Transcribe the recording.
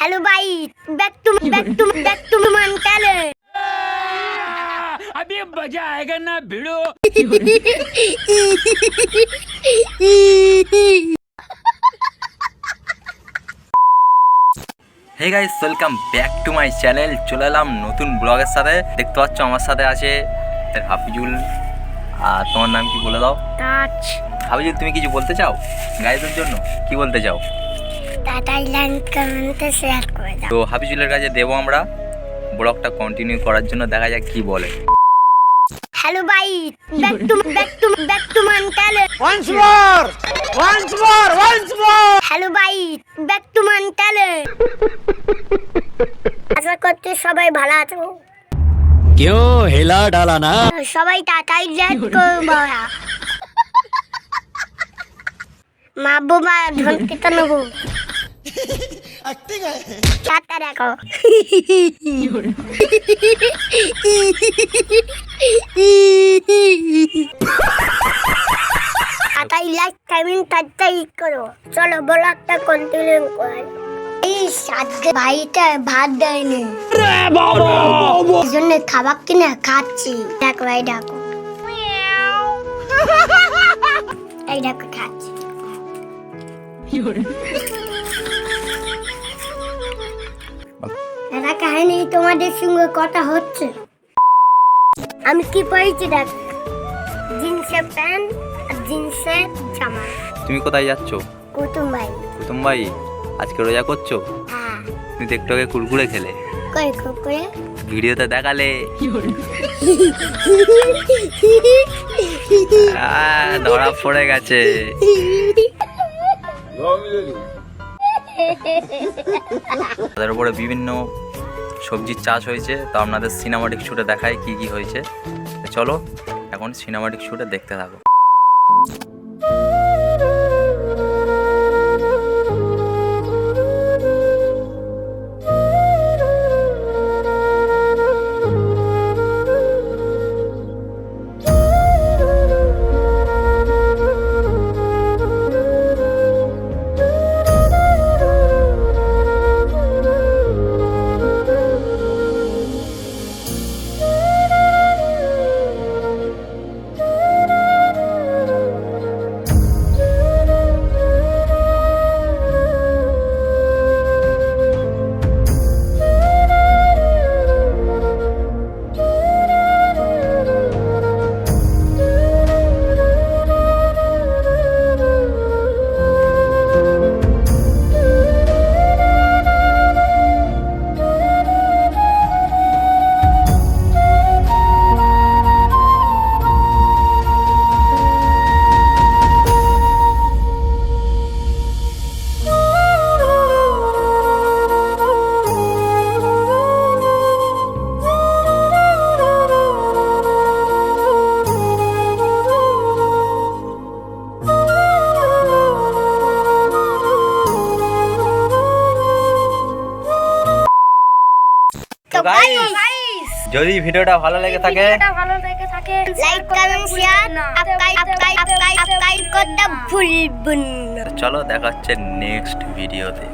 Hello भाई back to back to back to मन talent अभी मजा आएगा ना भिड़ो hey guys welcome back to my channel চলে এলাম নতুন ব্লগের সাথে দেখতে পাচ্ছ আমার সাথে আছে হাফিজুল আর তোমার নাম কি বলে দাও টাচ হাফিজুল তুমি কিছু বলতে চাও গাইদের জন্য কি বলতে চাও টাটা লাইন কমেন্টে শেয়ার করে দাও তো হাফিজুলের কাছে দেবো আমরা ব্লগটা কন্টিনিউ করার জন্য দেখা যাক কি বলে हेलो भाई back to back to back to मन talent Once more! Once more! Once more! Hello भाई बैक टू मन टैलेंट আশা করতে সবাই ভালো আছো क्यों हिला डाला ना সবাই টাটাই ল্যান্ড করবো মা বাবা ধনকে তো নেবো টাটা দেখো টাটাই লাইক টাইমিং টাটাই করো চলো, বলো একটা কন্টিনিউ করে এই সাথে ভাইটা ভাত দেয়নি। এই জন্য খাবার কিনে খাচ্ছি। দেখো, এই দেখো। এই দেখো, খাচ্ছি। দাদা কাহিনী তোমাদের সঙ্গে কথা হচ্ছে। আমি কি পড়েছি দেখ? জিন্সের প্যান্ট আর জিন্সের জামা। তুমি কোথায় যাচ্ছ? কুতুম ভাই কুতুম ভাই আজকে রোজা করছ? হ্যাঁ। তুমি তো একটু আগে কুরকুরে খেলে। কই কুকুরে ভিডিওতে দেখালে। ধরা পড়ে গেছে। তাদের উপরে বিভিন্ন সবজির চাষ হয়েছে। তো আপনাদের সিনেমাটিক শুটে দেখায় কি কি হয়েছে। চলো, এখন সিনেমাটিক শুটে দেখতে থাকো। যদি ভিডিওটা ভালো লেগে থাকে ভালো লেগে থাকে লাইক কমেন্ট শেয়ার আপকাই আপকাই আপকাই আপকাই করতে ভুলবেন না। চলো দেখা হচ্ছে নেক্সট ভিডিওতে